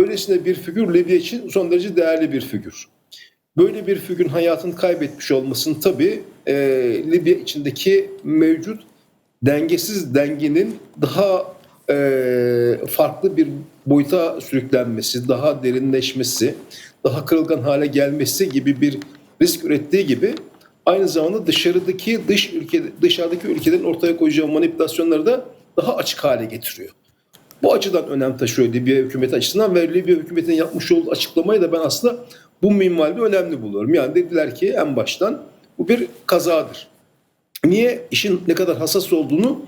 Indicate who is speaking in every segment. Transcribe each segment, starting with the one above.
Speaker 1: Böylesine bir figür Libya için son derece değerli bir figür. Böyle bir figürün hayatını kaybetmiş olmasının tabii e, Libya içindeki mevcut dengesiz dengenin daha e, farklı bir boyuta sürüklenmesi, daha derinleşmesi, daha kırılgan hale gelmesi gibi bir risk ürettiği gibi aynı zamanda dışarıdaki dış ülke dışarıdaki ülkelerin ortaya koyacağı manipülasyonları da daha açık hale getiriyor. Bu açıdan önem taşıyor Libya hükümeti açısından ve Libya hükümetinin yapmış olduğu açıklamayı da ben aslında bu minvalde önemli buluyorum. Yani dediler ki en baştan bu bir kazadır. Niye işin ne kadar hassas olduğunu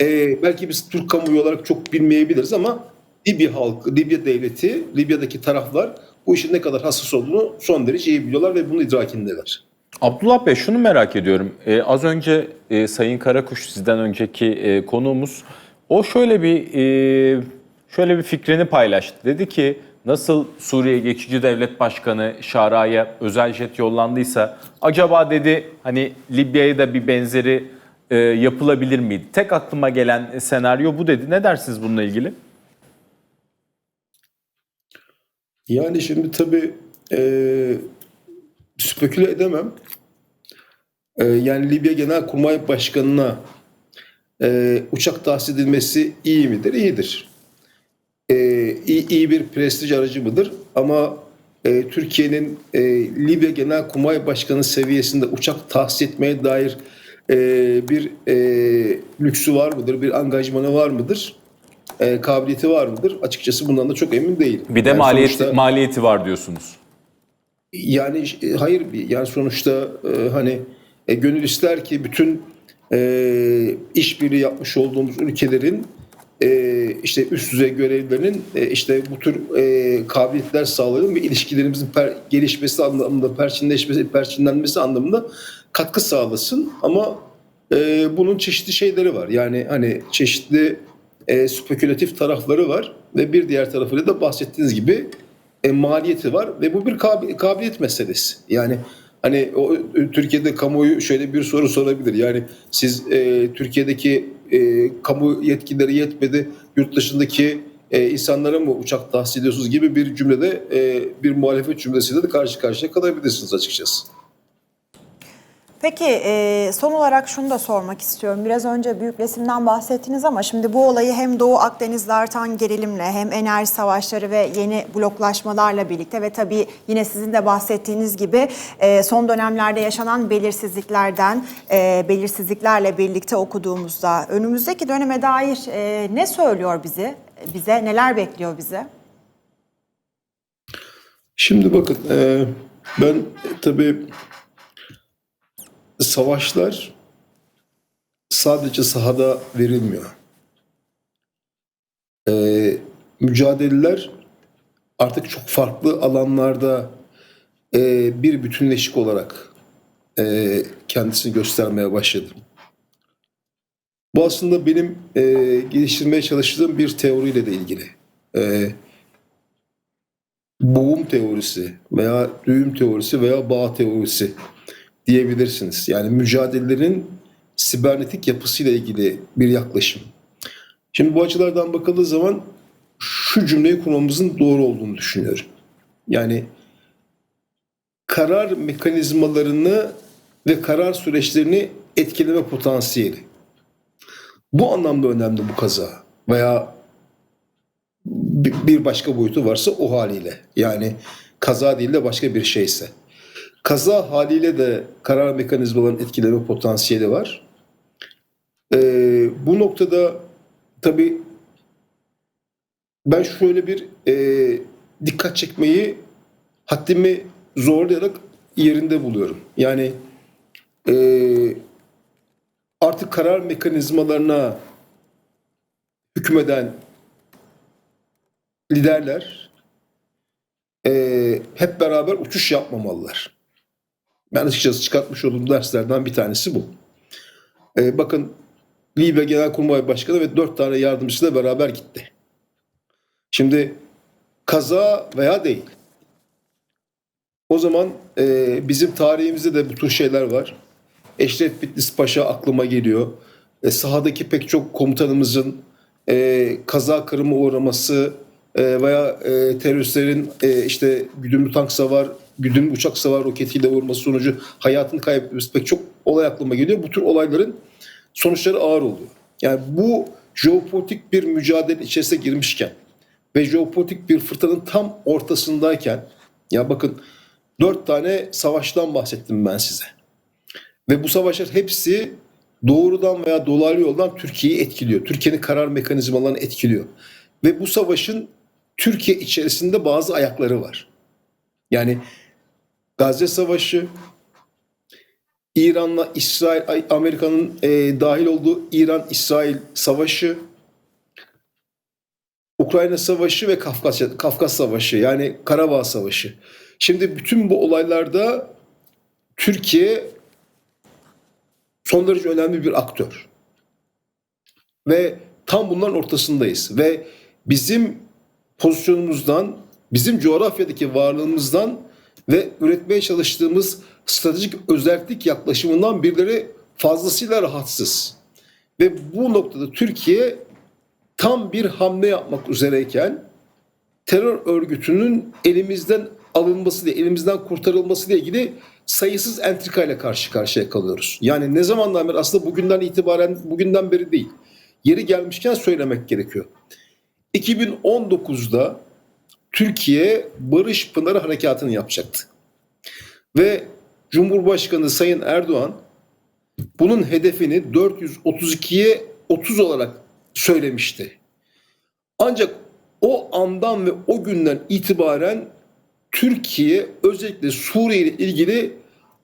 Speaker 1: e, belki biz Türk kamuoyu olarak çok bilmeyebiliriz ama Libya halkı, Libya devleti, Libya'daki taraflar bu işin ne kadar hassas olduğunu son derece iyi biliyorlar ve bunun idrakindeler.
Speaker 2: Abdullah Bey şunu merak ediyorum. Ee, az önce e, Sayın Karakuş sizden önceki e, konuğumuz o şöyle bir e, şöyle bir fikrini paylaştı. Dedi ki nasıl Suriye geçici devlet başkanı Şara'ya özel jet yollandıysa acaba dedi hani Libya'ya da bir benzeri e, yapılabilir miydi? Tek aklıma gelen senaryo bu dedi. Ne dersiniz bununla ilgili?
Speaker 1: Yani şimdi tabii e, speküle edemem. E, yani Libya Genelkurmay Başkanı'na e, uçak tahsis edilmesi iyi midir? İyidir. E, iyi, iyi bir prestij aracı mıdır? Ama e, Türkiye'nin e, Libya Genelkurmay Başkanı seviyesinde uçak tahsis etmeye dair e, bir e, lüksü var mıdır? Bir angajmanı var mıdır? E, kabiliyeti var mıdır? Açıkçası bundan da çok emin değilim.
Speaker 2: Bir de
Speaker 1: Yani
Speaker 2: maliyeti,
Speaker 1: sonuçta-
Speaker 2: maliyeti var diyorsunuz.
Speaker 1: yani e, hayır yani sonuçta e, hani e, gönül ister ki bütün e, işbirliği yapmış olduğumuz ülkelerin e, işte üst düzey görevlilerinin e, işte bu tür e, kabiliyetler sağlayalım ve ilişkilerimizin per- gelişmesi anlamında, perçinleşmesi, perçinlenmesi anlamında katkı sağlasın. Ama e, bunun çeşitli şeyleri var. Yani hani çeşitli e, spekülatif tarafları var ve bir diğer tarafıyla da bahsettiğiniz gibi e, maliyeti var ve bu bir kabi- kabiliyet meselesi. Yani hani o e, Türkiye'de kamuoyu şöyle bir soru sorabilir. Yani siz e, Türkiye'deki e, kamu yetkileri yetmedi, yurt dışındaki e, insanlara mı uçak tahsis ediyorsunuz gibi bir cümlede e, bir muhalefet cümlesiyle de karşı karşıya kalabilirsiniz açıkçası.
Speaker 3: Peki e, son olarak şunu da sormak istiyorum. Biraz önce büyük resimden bahsettiniz ama şimdi bu olayı hem Doğu Akdeniz'de artan gerilimle hem enerji savaşları ve yeni bloklaşmalarla birlikte ve tabii yine sizin de bahsettiğiniz gibi e, son dönemlerde yaşanan belirsizliklerden, e, belirsizliklerle birlikte okuduğumuzda önümüzdeki döneme dair e, ne söylüyor bizi, bize, neler bekliyor bizi?
Speaker 1: Şimdi bakın e, ben tabii savaşlar sadece sahada verilmiyor. E, mücadeleler artık çok farklı alanlarda e, bir bütünleşik olarak e, kendisini göstermeye başladı. Bu aslında benim e, geliştirmeye çalıştığım bir teoriyle de ilgili. E, boğum teorisi veya düğüm teorisi veya bağ teorisi diyebilirsiniz. Yani mücadelelerin sibernetik yapısıyla ilgili bir yaklaşım. Şimdi bu açılardan bakıldığı zaman şu cümleyi kurmamızın doğru olduğunu düşünüyorum. Yani karar mekanizmalarını ve karar süreçlerini etkileme potansiyeli. Bu anlamda önemli bu kaza veya bir başka boyutu varsa o haliyle. Yani kaza değil de başka bir şeyse. Kaza haliyle de karar mekanizmalarının etkileme potansiyeli var. Ee, bu noktada tabii ben şöyle bir e, dikkat çekmeyi haddimi zorlayarak yerinde buluyorum. Yani e, artık karar mekanizmalarına hükmeden liderler e, hep beraber uçuş yapmamalılar. Ben açıkçası çıkartmış olduğum derslerden bir tanesi bu. E, bakın Libya Genelkurmay Başkanı ve dört tane yardımcısıyla beraber gitti. Şimdi kaza veya değil. O zaman e, bizim tarihimizde de bu tür şeyler var. Eşref Bitlis Paşa aklıma geliyor. E, sahadaki pek çok komutanımızın e, kaza kırımı uğraması e, veya e, teröristlerin e, işte güdümlü tank savar, güdümlü uçak savar roketiyle vurması sonucu hayatını kaybetmesi pek çok olay aklıma geliyor. Bu tür olayların sonuçları ağır oluyor. Yani bu jeopolitik bir mücadele içerisine girmişken ve jeopolitik bir fırtınanın tam ortasındayken ya bakın dört tane savaştan bahsettim ben size. Ve bu savaşlar hepsi doğrudan veya dolaylı yoldan Türkiye'yi etkiliyor. Türkiye'nin karar mekanizmalarını etkiliyor. Ve bu savaşın Türkiye içerisinde bazı ayakları var. Yani Gazze Savaşı, İran'la İsrail, Amerika'nın e, dahil olduğu İran-İsrail Savaşı, Ukrayna Savaşı ve Kafkasya, Kafkas Savaşı yani Karabağ Savaşı. Şimdi bütün bu olaylarda Türkiye son derece önemli bir aktör. Ve tam bunların ortasındayız. Ve bizim pozisyonumuzdan, bizim coğrafyadaki varlığımızdan ve üretmeye çalıştığımız stratejik özellik yaklaşımından birileri fazlasıyla rahatsız. Ve bu noktada Türkiye tam bir hamle yapmak üzereyken terör örgütünün elimizden alınması diye, elimizden kurtarılması ile ilgili sayısız entrikayla karşı karşıya kalıyoruz. Yani ne zamandan beri aslında bugünden itibaren bugünden beri değil. Yeri gelmişken söylemek gerekiyor. 2019'da Türkiye Barış Pınarı Harekatı'nı yapacaktı. Ve Cumhurbaşkanı Sayın Erdoğan bunun hedefini 432'ye 30 olarak söylemişti. Ancak o andan ve o günden itibaren Türkiye özellikle Suriye ile ilgili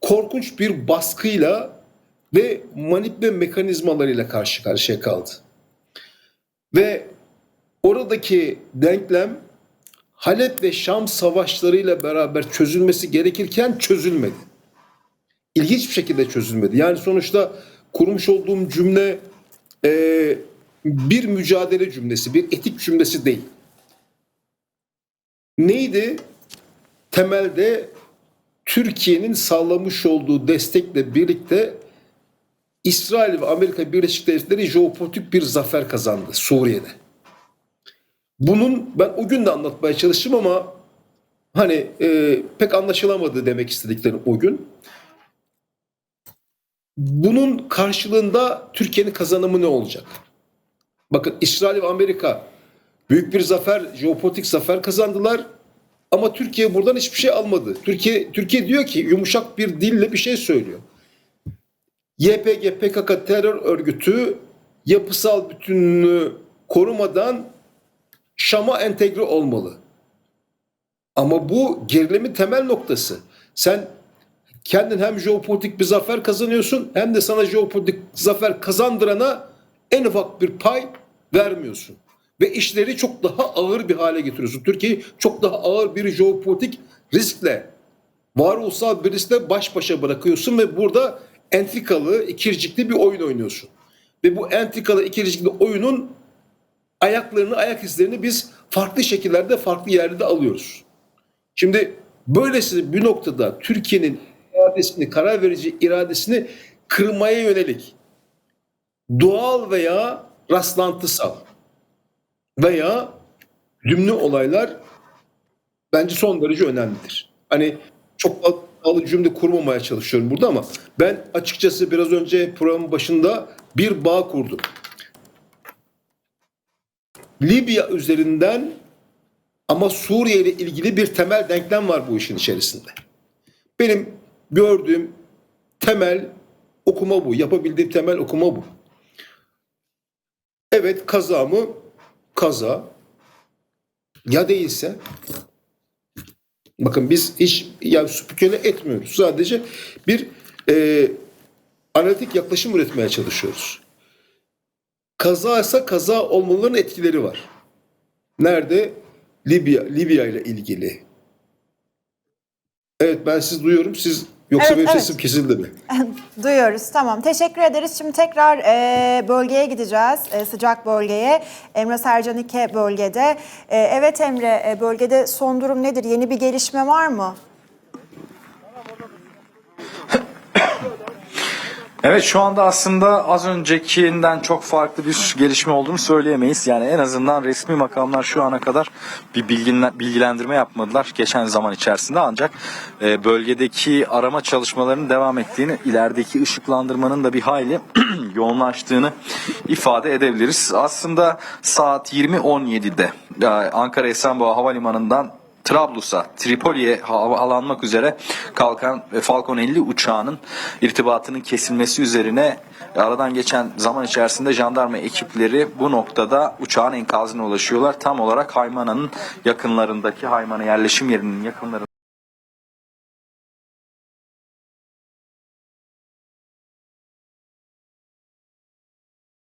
Speaker 1: korkunç bir baskıyla ve manipüle mekanizmalarıyla karşı karşıya kaldı. Ve oradaki denklem Halep ve Şam savaşlarıyla beraber çözülmesi gerekirken çözülmedi. İlginç bir şekilde çözülmedi. Yani sonuçta kurmuş olduğum cümle e, bir mücadele cümlesi, bir etik cümlesi değil. Neydi? Temelde Türkiye'nin sağlamış olduğu destekle birlikte İsrail ve Amerika Birleşik Devletleri jeopolitik bir zafer kazandı Suriye'de. Bunun ben o gün de anlatmaya çalıştım ama hani e, pek anlaşılamadı demek istedikleri o gün. Bunun karşılığında Türkiye'nin kazanımı ne olacak? Bakın İsrail ve Amerika büyük bir zafer, jeopolitik zafer kazandılar. Ama Türkiye buradan hiçbir şey almadı. Türkiye Türkiye diyor ki yumuşak bir dille bir şey söylüyor. YPG PKK terör örgütü yapısal bütünlüğü korumadan Şam'a entegre olmalı. Ama bu gerilimin temel noktası. Sen kendin hem jeopolitik bir zafer kazanıyorsun hem de sana jeopolitik zafer kazandırana en ufak bir pay vermiyorsun. Ve işleri çok daha ağır bir hale getiriyorsun. Türkiye'yi çok daha ağır bir jeopolitik riskle, varoluşsal bir riskle baş başa bırakıyorsun ve burada entrikalı, ikircikli bir oyun oynuyorsun. Ve bu entrikalı, ikircikli oyunun ayaklarını, ayak izlerini biz farklı şekillerde, farklı yerlerde alıyoruz. Şimdi böylesi bir noktada Türkiye'nin iradesini, karar verici iradesini kırmaya yönelik doğal veya rastlantısal veya cümle olaylar bence son derece önemlidir. Hani çok alı cümle kurmamaya çalışıyorum burada ama ben açıkçası biraz önce programın başında bir bağ kurdum. Libya üzerinden ama Suriye ile ilgili bir temel denklem var bu işin içerisinde. Benim gördüğüm temel okuma bu. Yapabildiğim temel okuma bu. Evet kaza mı? Kaza. Ya değilse? Bakın biz hiç yani spüküle etmiyoruz. Sadece bir e, analitik yaklaşım üretmeye çalışıyoruz. Kaza ise kaza olmalarının etkileri var. Nerede? Libya, Libya ile ilgili. Evet ben siz duyuyorum. Siz yoksa
Speaker 3: Evet,
Speaker 1: benim
Speaker 3: evet.
Speaker 1: sesim kesildi mi?
Speaker 3: Duyuyoruz. Tamam. Teşekkür ederiz. Şimdi tekrar e, bölgeye gideceğiz. E, sıcak bölgeye. Emre Sercan İke bölgede. E, evet Emre, e, bölgede son durum nedir? Yeni bir gelişme var mı?
Speaker 4: Evet şu anda aslında az öncekinden çok farklı bir gelişme olduğunu söyleyemeyiz. Yani en azından resmi makamlar şu ana kadar bir bilgilendirme yapmadılar geçen zaman içerisinde ancak e, bölgedeki arama çalışmalarının devam ettiğini, ilerideki ışıklandırmanın da bir hayli yoğunlaştığını ifade edebiliriz. Aslında saat 20.17'de e, Ankara Esenboğa Havalimanı'ndan Trablus'a, Tripoli'ye havalanmak üzere kalkan Falcon 50 uçağının irtibatının kesilmesi üzerine aradan geçen zaman içerisinde jandarma ekipleri bu noktada uçağın enkazına ulaşıyorlar. Tam olarak Haymana'nın yakınlarındaki Haymana yerleşim yerinin yakınlarında